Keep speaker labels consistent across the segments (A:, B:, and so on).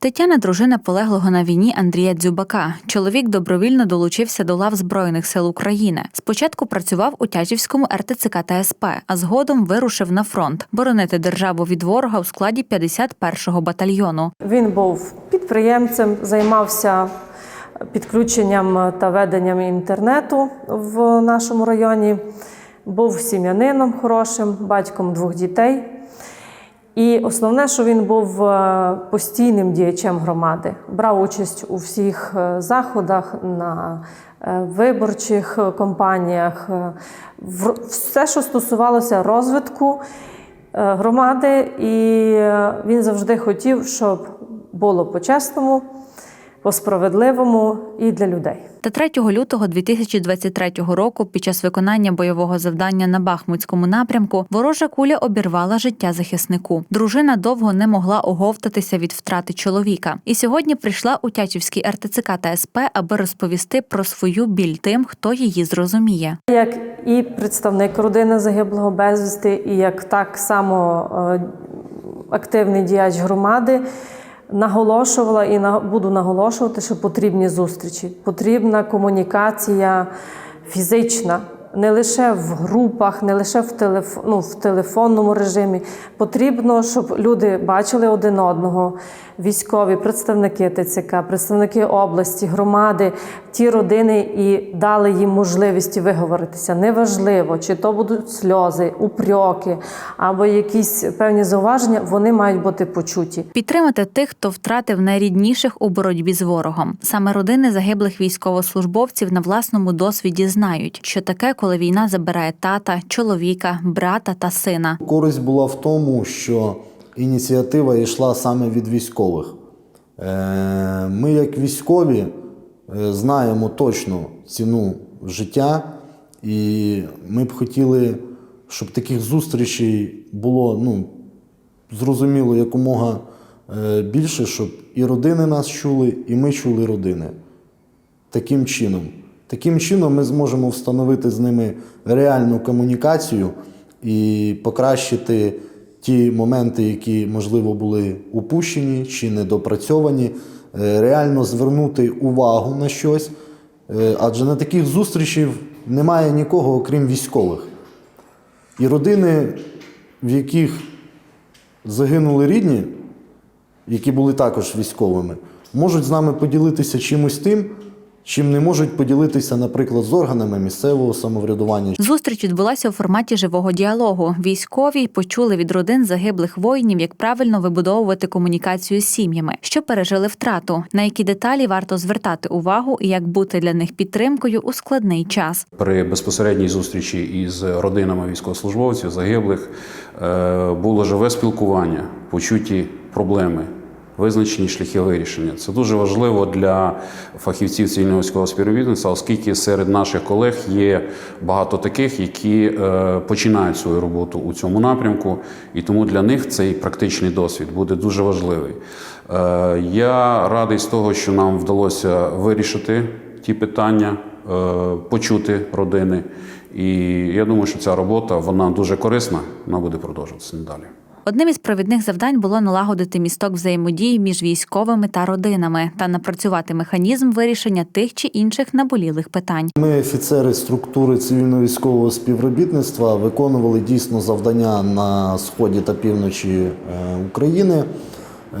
A: Тетяна дружина полеглого на війні Андрія Дзюбака. Чоловік добровільно долучився до лав Збройних сил України. Спочатку працював у Тячівському РТЦК та СП, а згодом вирушив на фронт боронити державу від ворога у складі 51-го батальйону.
B: Він був підприємцем, займався підключенням та веденням інтернету в нашому районі. Був сім'янином хорошим, батьком двох дітей. І основне, що він був е, постійним діячем громади, брав участь у всіх е, заходах на е, виборчих кампаніях, в- все, що стосувалося розвитку громади, і він завжди хотів, щоб було по-чесному, по-справедливому і для людей.
A: Та 3 лютого 2023 року, під час виконання бойового завдання на Бахмутському напрямку, ворожа куля обірвала життя захиснику. Дружина довго не могла оговтатися від втрати чоловіка, і сьогодні прийшла у Тячівський РТЦК та СП, аби розповісти про свою біль тим, хто її зрозуміє.
B: Як і представник родини загиблого безвісти, і як так само е, активний діяч громади, наголошувала і буду наголошувати, що потрібні зустрічі, потрібна комунікація фізична. Не лише в групах, не лише в, телеф... ну, в телефонному режимі. Потрібно, щоб люди бачили один одного, військові, представники ТЦК, представники області, громади, ті родини і дали їм можливість виговоритися. Неважливо, чи то будуть сльози, упрьоки або якісь певні зауваження, вони мають бути почуті.
A: Підтримати тих, хто втратив найрідніших у боротьбі з ворогом. Саме родини загиблих військовослужбовців на власному досвіді знають, що таке, коли війна забирає тата, чоловіка, брата та сина.
C: Користь була в тому, що ініціатива йшла саме від військових. Е, Ми, як військові, знаємо точно ціну життя, і ми б хотіли, щоб таких зустрічей було ну, зрозуміло якомога е, більше, щоб і родини нас чули, і ми чули родини. Таким чином. Таким чином ми зможемо встановити з ними реальну комунікацію і покращити ті моменти, які, можливо, були упущені чи недопрацьовані, е, реально звернути увагу на щось. Е, Адже на таких зустрічей немає нікого, окрім військових. І родини, в яких загинули рідні, які були також військовими, можуть з нами поділитися чимось тим, чим не можуть поділитися, наприклад, з органами місцевого самоврядування.
A: Зустріч відбулася у форматі живого діалогу. Військові почули від родин загиблих воїнів, як правильно вибудовувати комунікацію з сім'ями, що пережили втрату, на які деталі варто звертати увагу і як бути для них підтримкою у складний час.
D: При безпосередній зустрічі із родинами військовослужбовців загиблих е, було живе спілкування, почуті проблеми, визначені шляхи вирішення. Це дуже важливо для фахівців цивільного військового співробітництва, оскільки серед наших колег є багато таких, які е, починають свою роботу у цьому напрямку, і тому для них цей практичний досвід буде дуже важливий. Е, Я радий з того, що нам вдалося вирішити ті питання, е, почути родини. І я думаю, що ця робота вона дуже корисна, вона буде продовжуватися надалі.
A: Одним із провідних завдань було налагодити місток взаємодії між військовими та родинами та напрацювати механізм вирішення тих чи інших наболілих питань.
C: Ми, офіцери структури цивільно-військового співробітництва, виконували дійсно завдання на сході та півночі е, України.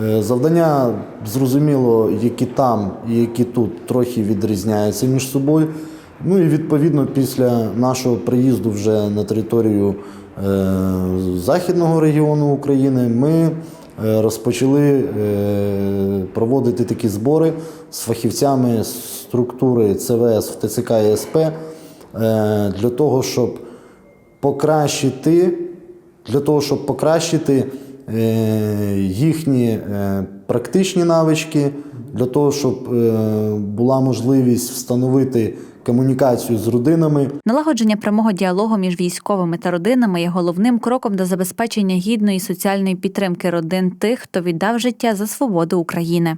C: Е, Завдання, зрозуміло, які там і які тут трохи відрізняються між собою. Ну і відповідно після нашого приїзду вже на територію західного регіону України ми е, розпочали е, проводити такі збори з фахівцями структури ЦВС в ТЦК і СП е, для того, щоб покращити, для того, щоб покращити е, їхні е, практичні навички, для того, щоб е, була можливість встановити комунікацію з родинами.
A: Налагодження прямого діалогу між військовими та родинами є головним кроком до забезпечення гідної соціальної підтримки родин тих, хто віддав життя за свободу України.